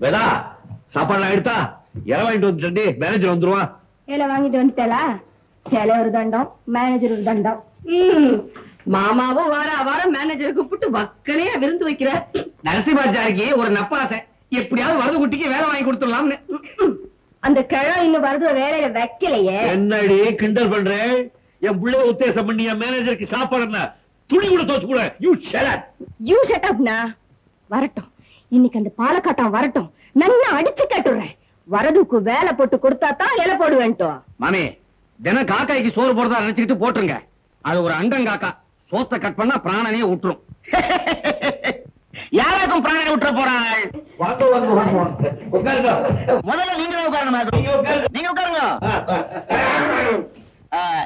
வேதா சாப்பாடுலாம் எடுத்தா இலை வாங்கிட்டு வந்துட்டு மேனேஜர் வந்துருவான். இலை வாங்கிட்டு வந்துட்டேலா? இலை ஒரு தண்டம் மேனேஜர் ஒரு தண்டம். மாமாவும் வார வாரம் மேனேஜர் கூப்பிட்டு வக்கனையா விருந்து வைக்கிறார் நரசிம்மாச்சாரிக்கு ஒரு நப்பாசை. எப்படியாவது வரது குட்டிக்கு வேலை வாங்கி கொடுத்துடலாம்னு. அந்த கிழம் இன்னும் வருது வேலையில வைக்கலையே. என்னடி கிண்டல் பண்றேன் என் பிள்ளைய உத்தேசம் பண்ணி என் மேனேஜருக்கு சாப்பாடு துணி கூட தோச்சு கூட யூ ஷெலட் யூ ஷட் அப்னா வரட்டும். இன்னைக்கு அந்த பாலக்காட்டம் வரட்டும். நல்லா அடிச்சு கேட்டுறேன். வரதுக்கு வேலை போட்டு கொடுத்தா தான் இலை போடுவேன்ட்டோம் மாமி தினம் காக்காய்க்கு சோறு போடுறதா நினைச்சுக்கிட்டு போட்டுருங்க. அது ஒரு அண்டம் காக்கா. சோத்தை கட் பண்ணா பிராணனையே விட்டுரும் யாராக்கும் பிராணனை விட்டுற போறாள்? முதல்ல நீங்க உட்காரணும்? நீங்க உட்காருங்க.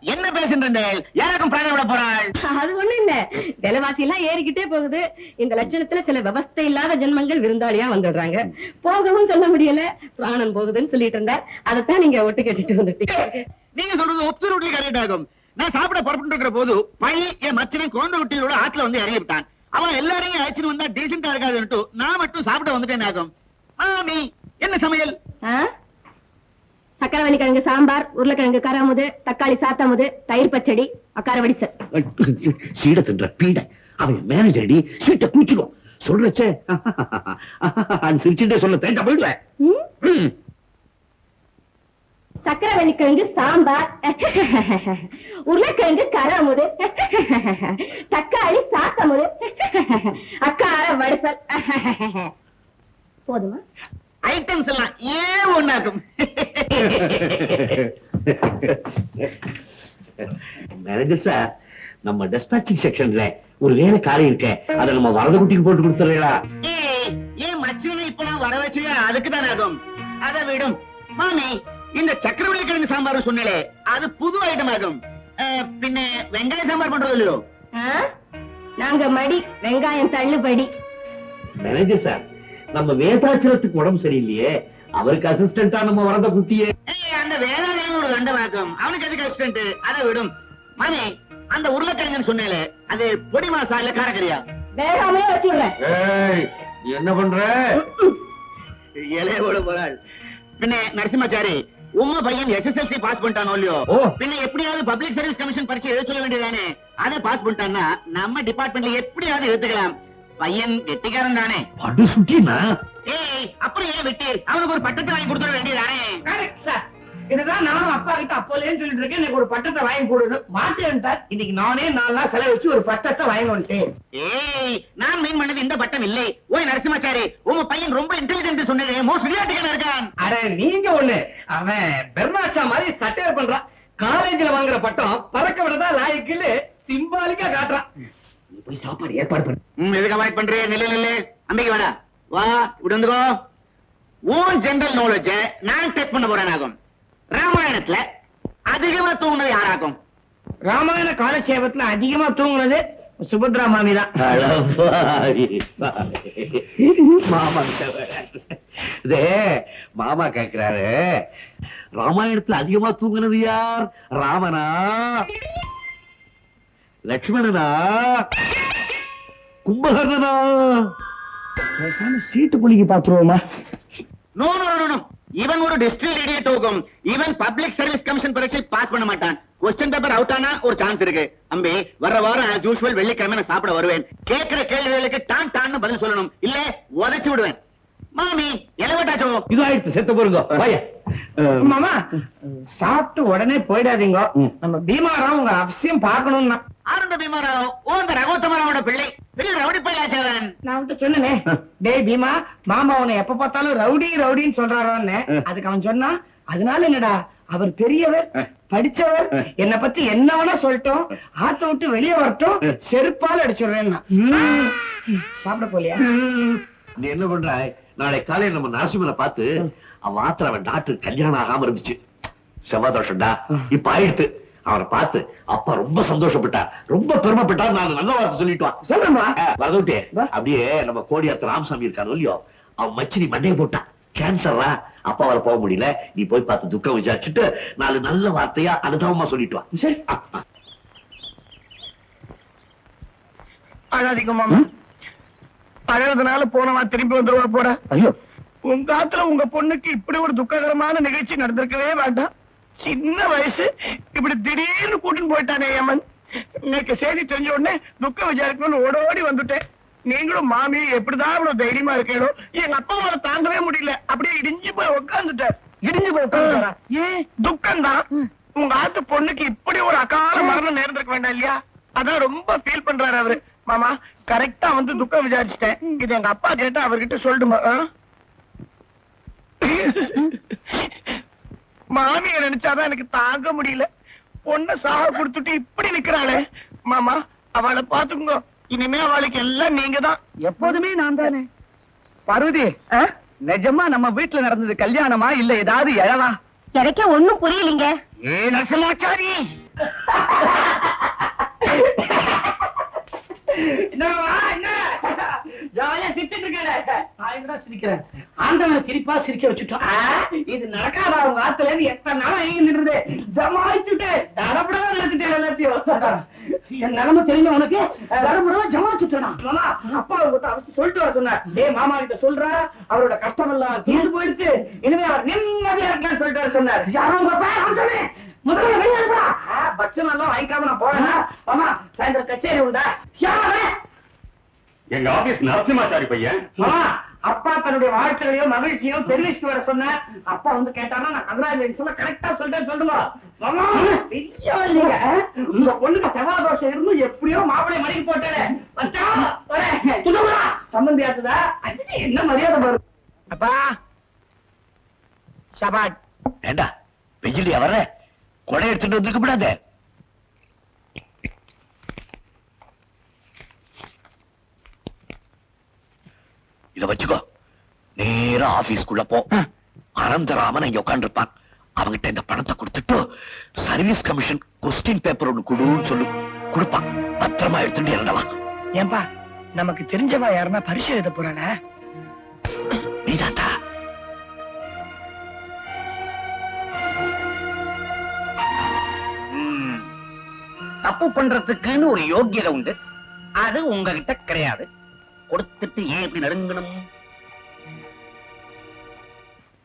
என்ன பேசுன்றீர்கள் யாருக்கும் பிராணம் விட போறாள்? அது ஒண்ணு இல்ல. விலைவாசி எல்லாம் ஏறிக்கிட்டே போகுது. இந்த லட்சணத்துல சில விவஸ்தை இல்லாத ஜென்மங்கள் விருந்தாளியா வந்துடுறாங்க. போகவும் சொல்ல முடியல. பிராணம் போகுதுன்னு சொல்லிட்டு இருந்தார். அதைத்தான் நீங்க ஒட்டு கேட்டுட்டு வந்துட்டீங்க நீங்க சொல்றது ஒப்சர்வ்லி கரெக்ட் ஆகும். நான் சாப்பிட புறப்பட்டு இருக்கிற போது பழி என் மச்சனை கோந்த குட்டியோட ஆத்துல வந்து இறங்கி விட்டான். அவன் எல்லாரையும் அழைச்சிட்டு வந்தா டீசெண்டா இருக்காதுன்ட்டு நான் மட்டும் சாப்பிட வந்துட்டேன் ஆகும். மாமி என்ன சமையல்? ஆ? சக்கரவள்ளி கிழங்கு சாம்பார் உருளைக்கிழங்கு கராமுது தக்காளி சாத்தாமுது தயிர் பச்சடி அக்கார வடிசல். சீட தின்ற பீட. அவன் மேனேஜர் அடி சீட்டை கூச்சிடும் சொல்றச்சே. சிரிச்சுட்டே சொல்ல தேஞ்சா போயிடுவேன். சக்கரவள்ளி கிழங்கு சாம்பார். உருளைக்கிழங்கு கராமுது. தக்காளி சாத்தாமுது. அக்கார வடிசல். போதுமா? ஐட்டம்ஸ் எல்லாம் ஏன் ஒண்ணாக்கும் மேனேஜர் சார் நம்ம டெஸ்பாச்சிங் செக்ஷன்ல ஒரு வேலை காலி இருக்க. அதை நம்ம வரத குட்டிக்கு போட்டு கொடுத்துறீங்களா? ஏய், ஏன் மச்சனை இப்ப நான் வர வச்சியா? அதுக்கு தான் ஆகும். அதை விடும். மாமி இந்த சக்கரவள்ளி கிழங்கு சாம்பார் சொன்னே அது புது ஐட்டம் ஆகும். பின்ன வெங்காய சாம்பார் பண்றது இல்லையோ? ஆ? நாங்க மடி வெங்காயம் தள்ளுபடி. மேனேஜர் சார் நம்ம வேதாச்சலத்துக்கு உடம்பு சரியில்லையே. அவருக்கு அசிஸ்டண்டா நம்ம வரத குட்டியே. ஏய், அந்த வேளாண்மையும் ஒரு தண்டமாக்கும் அவனுக்கு எதுக்கு அசிஸ்டன்ட் அதை விடும். மாமி அந்த உருளைக்கிழங்குன்னு சொன்னேலே அது பொடி மாசா இல்ல காரக்கறியா? வேகாமே வச்சுடுறேன். என்ன பண்ற? இலையோட போறாள். பின்ன நரசிம்மாச்சாரி உம்ம பையன் எஸ்எஸ்எல்சி பாஸ் பண்ணிட்டானோ இல்லையோ. பின்ன எப்படியாவது பப்ளிக் சர்வீஸ் கமிஷன் பரீட்சை எழுத சொல்ல வேண்டியதானே அதை பாஸ் பண்ணிட்டான்னா நம்ம டிபார்ட்மெண்ட்ல எப்படியாவது எடுத்துக்கலாம். பையன் கெட்டிக்காரன் தானே. படு சுட்டினா? ஏய் அப்புறம் ஏன் விட்டு? அவனுக்கு ஒரு பட்டத்தை வாங்கி கொடுத்துட வேண்டியதானே? கரெக்ட் சார் இதுதான் நானும் அப்பா கிட்ட அப்போலேன்னு சொல்லிட்டு இருக்கேன். எனக்கு ஒரு பட்டத்தை வாங்கி கொடுன்னு. மாட்டேன் சார் இன்னைக்கு நானே நாலு நாள் செலவு வச்சு ஒரு பட்டத்தை வாங்கி வந்துட்டேன். ஏய் நான் மீன் பண்ணது இந்த பட்டம் இல்லை. ஓய் நரசிம்மாச்சாரி உங்க பையன் ரொம்ப இன்டெலிஜென்ட் சொன்னதே. மோஸ்ட் இருக்கான். அட நீங்க ஒண்ணு. அவன் பெர்மாச்சா மாதிரி சட்டையர் பண்றான். காலேஜ்ல வாங்குற பட்டம் பறக்க விடதான் லாய்க்குன்னு சிம்பாலிக்கா காட்டுறான். போய் சாப்பாடு ஏற்பாடு பண்ணு. எதுக்கு அவாய்ட் பண்றே? நில்லு நில்லு. அம்பிக்கு வேணா வா இப்படி வந்துக்கோ. உன் ஜெனரல் நாலேஜ் நான் டெஸ்ட் பண்ண போறேன் ஆகும் ராமாயணத்துல அதிகமா தூங்குனது யாராகும்? ராமாயண காலட்சேபத்துல அதிகமா தூங்குனது சுபத்ரா மாமி தான். மாமா மாமா கேக்குறாரு. ராமாயணத்துல அதிகமா தூங்குனது யார்? ராமனா? லட்சுமணனா கும்பகர்ணனா? பேசாம சீட்டு குலுக்கி பாத்துருவோமா நோ நோ நோ நோ இவன் ஒரு டிஸ்ட்ரிக்ட் இடியட் ஆகும். இவன் பப்ளிக் சர்வீஸ் கமிஷன் பரீட்சை பாஸ் பண்ண மாட்டான். கொஸ்டின் பேப்பர் அவுட் ஆனா ஒரு சான்ஸ் இருக்கு. அம்பி வர வாரம் as usual வெள்ளிக்கிழமை நான் சாப்பிட வருவேன். கேட்கிற கேள்விகளுக்கு டான் டான்னு பதில் சொல்லணும். இல்ல உதைச்சு விடுவேன். மாமி எலவட்டாச்சோ இது ஆயிடுச்சு செத்து போருங்க வாய மாமா சாப்பிட்டு உடனே போயிடாதீங்க. நம்ம பீமாராவ் உங்க அவசியம் பார்க்கணும்னா. ஆனந்த பீமாராவ் ஓ அந்த ரகோத்தமராவோட பிள்ளை பெரிய ரவுடி பையாச்சவன் நான் அவன்கிட்ட சொன்னனே டேய் பீமா மாமா அவனை எப்ப பார்த்தாலும் ரவுடி ரவுடின்னு சொல்றாரோன்னு. அதுக்கு அவன் சொன்னா அதனால என்னடா அவர் பெரியவர். படிச்சவர். என்ன பத்தி என்ன வேணா சொல்லட்டும் ஆத்த விட்டு வெளியே வரட்டும். செருப்பால் அடிச்சுடுறேன் சாப்பிட போலியா நீ என்ன பண்ற நாளை காலையில நம்ம நரசிம்மனை பார்த்து அவன் ஆத்திர அவன் டாக்டர் கல்யாணம் ஆகாம இருந்துச்சு செவ்வாதோஷம்டா இப்ப ஆயிடுத்து அவனை பார்த்து அப்பா ரொம்ப சந்தோஷப்பட்டா ரொம்ப பெருமைப்பட்டா நான் நல்ல வார்த்தை சொல்லிட்டு வா சொல்றேன்பா வரதுட்டே. அப்படியே நம்ம கோடியாத்த ராமசாமி இருக்காரு இல்லையோ அவன் மச்சினி மண்டையை போட்டான். கேன்சர்ரா அப்பாவால போக முடியல நீ போய் பார்த்து துக்கம் விசாரிச்சுட்டு நாலு நல்ல வார்த்தையா அனுதாபமா சொல்லிட்டு வா சரி. அழாதீங்க மாமா அழறதுனால போனவா திரும்பி வந்துருவா போற ஐயோ. உங்க ஆத்துல உங்க பொண்ணுக்கு இப்படி ஒரு துக்ககரமான நிகழ்ச்சி நடந்திருக்கவே வேண்டாம். சின்ன வயசு. இப்படி திடீர்னு கூட்டின்னு போயிட்டானே ஏமன் இன்னைக்கு செய்தி தெரிஞ்ச உடனே துக்க விசாரிக்கணும்னு ஓடோடி வந்துட்டேன். நீங்களும் மாமி எப்படிதான் இவ்வளவு தைரியமா இருக்கீங்களோ எங்க அப்பா அம்மாவை தாங்கவே முடியல. அப்படியே இடிஞ்சு போய் உட்காந்துட்டார் இடிஞ்சு போய் உட்காந்துட்டாரா ஏன்? துக்கம் தான் உங்க ஆத்து பொண்ணுக்கு இப்படி ஒரு அகால மரணம் நேர்ந்திருக்க வேண்டாம் இல்லையா? அதான் ரொம்ப ஃபீல் பண்றாரு அவரு. மாமா கரெக்டா வந்து துக்கம் விசாரிச்சிட்டேன். இது எங்க அப்பா கேட்டா அவர்கிட்ட சொல்லிடுமா? மாமிய நினைச்சாதான் எனக்கு தாங்க முடியல. பொண்ண சாக கொடுத்துட்டு இப்படி நிக்கிறாளே. மாமா அவளை பாத்துக்கோங்க இனிமே அவளுக்கு எல்லாம் நீங்க தான் எப்போதுமே நான் தானே பார்வதி நிஜமா நம்ம வீட்டுல நடந்தது கல்யாணமா இல்ல ஏதாவது எழவா எனக்கே ஒண்ணும் புரியலீங்க. ஏ நரசிம்மாச்சாரி! ஜாலியா சிரிச்சிட்டு இருக்கேன் சிரிக்கிறேன். ஆண்டவனை சிரிப்பா சிரிக்க வச்சுட்டோம். இது நடக்காதா? உங்க ஆத்துல இருந்து எத்தனை நாளா எங்க நின்றது? ஜமாயிச்சுட்டு தடப்படவா நடத்திட்டேன் எல்லாத்தையும். என் நிலைமை தெரியும் உனக்கு? தடப்படவா ஜமாயிச்சுட்டா மாமா அப்பா கிட்ட அவசியம் சொல்லிட்டு வர சொன்னார். டேய் மாமா கிட்ட சொல்றா அவரோட கஷ்டம் எல்லாம் தீர்ந்து போயிடுச்சு இனிமே அவர் நிம்மதியா இருக்கான்னு சொல்லிட்டு வர சொன்னார். யாரும் உங்க நான் சொன்னேன் முதல்ல வெளியே பட்சம் எல்லாம் வாங்கிக்காம நான் போறேன். மாமா சாயந்தரம் கச்சேரி உண்டா? எங்க ஆபீஸ் நரசிம்மாச்சாரி பையன். அப்பா தன்னுடைய வாழ்க்கையையும் மகிழ்ச்சியும் தெரிவிச்சுட்டு வர சொன்னேன் அப்பா வந்து கேட்டானா நான் கரெக்டா சொல்றேன் சொல்லுங்க மாமா ஐயோ இல்லைங்க. உங்க பொண்ணுக்கு செவ்வாய் தோஷம் இருந்து எப்படியோ மாப்பிளை மடிக்கு போட்டேன். சம்பந்தி ஆச்சுதா என்ன மரியாதை வரும் அப்பா. சபாட் ஏண்டா வெஜிலியா வர்ற? கொடை எடுத்துட்டு வந்துருக்க கூடாது. இத வச்சுக்கோ. நேரா ஆபீஸ்க்குள்ள போ. அனந்தராமன் இங்க உட்காந்துருப்பான் அவங்கிட்ட இந்த பணத்தை கொடுத்துட்டு சர்வீஸ் கமிஷன் கொஸ்டின் பேப்பர் ஒண்ணு கொடுன்னு சொல்லு. கொடுப்பான். பத்திரமா எடுத்துட்டு இறங்கலாம். ஏன்பா நமக்கு தெரிஞ்சவா யாருன்னா பரிசு எழுத போறாளா? நீதாண்டா தப்பு பண்றதுக்குன்னு ஒரு யோக்கியதை உண்டு. அது உங்ககிட்ட கிடையாது. கொடுத்துட்டு ஏன் இப்படி நடுங்கணும்?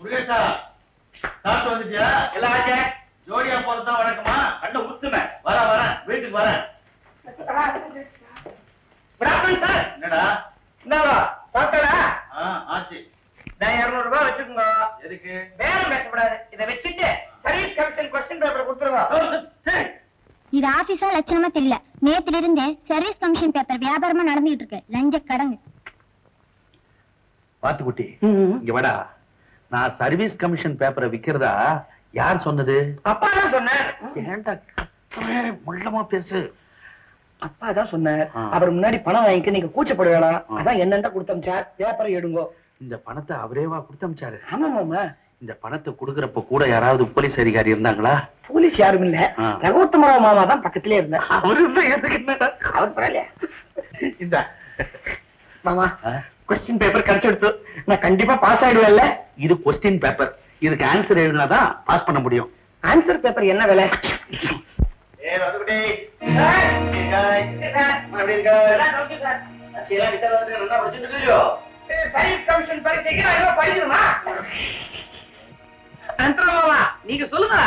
முருகேஷா காசு வந்துட்டியா? எல்லாம் ஆச்சே? ஜோடியா போறதுதான் வழக்கமா? கண்ணை ஊத்துமே. வர வர. வீட்டுக்கு வரேன் சார் என்னடா? என்னவா சாப்பிட்டா ஆ, ஆச்சு. நான் இருநூறு ரூபாய் வச்சுக்கோங்க. எதுக்கு? பேரம் பேசக்கூடாது இதை வச்சுட்டு சர்வீஸ் கமிஷன் கொஸ்டின் பேப்பர் கொடுத்துருவா இது ஆபீஸா லட்சணமா தெரியல. நேத்துல இருந்தே சர்வீஸ் கமிஷன் பேப்பர் வியாபாரமா நடந்துகிட்டு இருக்கு லஞ்ச கடங்கு பாத்துக்குட்டி இங்க வாடா. நான் சர்வீஸ் கமிஷன் பேப்பரை விக்கிறதா யார் சொன்னது? அப்பா தான் சொன்னார். ஏன்டா முள்ளமா பேசு. அப்பா தான் சொன்னார். அவர் முன்னாடி பணம் வாங்கிக்க நீங்க கூச்சப்பட வேணாம். அதான் என்னென்ன கொடுத்தமிச்சார். பேப்பரை எடுங்கோ. இந்த பணத்தை அவரேவா கொடுத்தமிச்சாரு. ஆமா மாமா இந்த பணத்தை கொடுக்கறப்ப கூட யாராவது போலீஸ் அதிகாரி இருந்தாங்களா? போலீஸ் யாரும் இல்ல. ரகோத்தமராவ் மாமா தான் பக்கத்திலே இருந்தார். அவரு பரவாயில்லையா? இந்த மாமா? கொஸ்டின் பேப்பர் கிடைச்சிடுத்து நான் கண்டிப்பா பாஸ் ஆயிடுவேன்ல? இது கொஸ்டின் பேப்பர் இதுக்கு ஆன்சர் எழுதினாதான் பாஸ் பண்ண முடியும். ஆன்சர் பேப்பர் என்ன விலை? நீங்க சொல்லுங்க.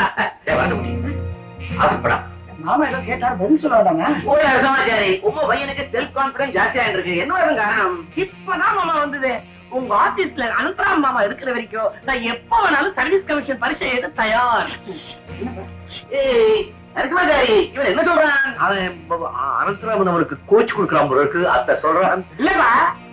மாமா ஏதோ கேட்டார் பதில் சொல்ல வேண்டாங்க சமாச்சாரி உங்க பையனுக்கு செல்ஃப் கான்பிடன்ஸ் ஜாஸ்தியா இருக்கு. என்ன வருங்க இப்பதான் மாமா வந்தது. உங்க ஆபீஸ்ல அனந்தராம் மாமா இருக்கிற வரைக்கும் நான் எப்ப வேணாலும் சர்வீஸ் கமிஷன் பரிசை எழுத தயார். ஏய் நரசிம்மாச்சாரி இவன் என்ன சொல்றான்? அவன் அனந்தராமன் அவனுக்கு கோச் கொடுக்கறான் இருக்கு. அத்த சொல்றான். இல்லப்பா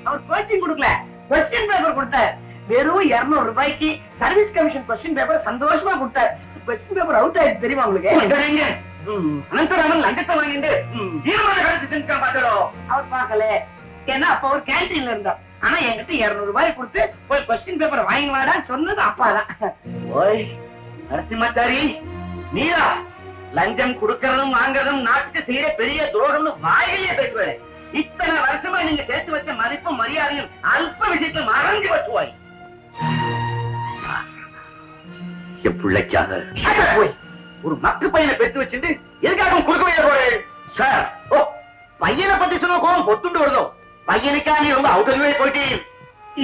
அவர் கோச்சிங் கொடுக்கல. கொஸ்டின் பேப்பர் கொடுத்தார். வெறும் 200 ரூபாய்க்கு சர்வீஸ் கமிஷன் கொஸ்டின் பேப்பர் சந்தோஷமா கொடுத்தார். கொஸ்டின் பேப்பர் அவுட் ஆயிடுச்சு தெரியுமா உங்களுக்கு? அனந்தராமன் லஞ்சத்தை வாங்கிட்டு செஞ்சுட்டான் பாத்தோ அவர் பார்க்கல. ஏன்னா அப்ப அவர் கேன்டீன்ல இருந்தார். ஆனா என்கிட்ட 200 ரூபாய் கொடுத்து போய் கொஸ்டின் பேப்பர் வாங்கி வாடான்னு சொன்னது அப்பா தான். ஓய் நரசிம்மாச்சாரி நீரா லஞ்சம் கொடுக்கறதும் வாங்குறதும் நாட்டுக்கு செய்யற பெரிய துரோகம்னு வாயிலேயே பேசுவாரு. இத்தனை வருஷமா நீங்க சேர்த்து வச்ச மதிப்பும் மரியாதையும் அல்ப விஷயத்துல மறந்து வச்சுவாய் என் பிள்ளைக்காக. போய் ஒரு மக்கு பையனை பெற்று வச்சுட்டு எதுக்காக கொடுக்கவே போறேன் சார். ஓ பையனை பத்தி சொன்ன கோவம் பொத்துண்டு வருதோ? பையனுக்கா நீ ரொம்ப அவுட்டர்வே போயிட்டு.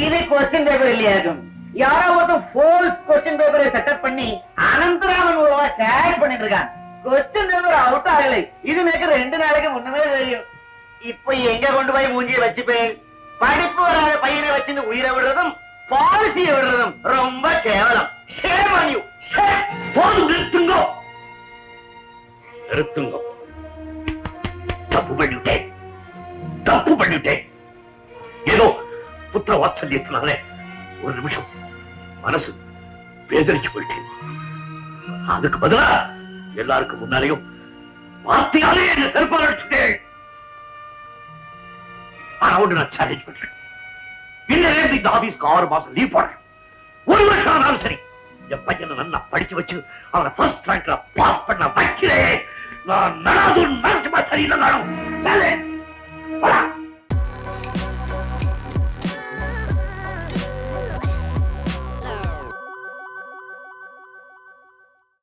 இது கொஸ்டின் பேப்பர் இல்லையாகும் யாரோ ஒருத்தன் ஃபோல்ஸ் கொஸ்டின் பேப்பரை செட்டப் பண்ணி அனந்தராமன் உருவா கேர் பண்ணிட்டு இருக்கான். கொஸ்டின் பேப்பர் அவுட் ஆகலை. இது எனக்கு ரெண்டு நாளைக்கு முன்னமே தெரியும். இப்ப எங்க கொண்டு போய் மூஞ்சிய வச்சுப்பேன்? படிப்பு வராத பையனை வச்சுன்னு உயிரை விடுறதும் பாலிசியை விடுறதும் ரொம்ப கேவலம். Shame on you. Shame. போதும் நிறுத்துங்கோ. நிறுத்துங்கோ. தப்பு பண்ணிட்டேன். தப்பு பண்ணிட்டேன். ஏதோ புத்திர வாத்சல்யத்தினாலே ஒரு நிமிஷம் மனசு வேதரிச்சு போயிட்டேன் அதுக்கு பதிலா எல்லாருக்கும் முன்னாலேயும் வார்த்தையாலே என்ன செருப்பால் அடிச்சுட்டேன். ஆனா ஒன்று நான் சேலஞ்ச் பண்றேன். இன்னிலிருந்து இந்த ஆபீஸ்க்கு ஆறு மாசம் லீவ் போடுறேன். ஒரு வருஷம் ஆனாலும் சரி. என் பையனை நல்லா படிச்சு வச்சு அவனை ஃபர்ஸ்ட் ரேங்க்ல பாஸ் பண்ண வைக்கிறேன். நான் நடாது நரசிம்மா சரியில்லை நானும் போடா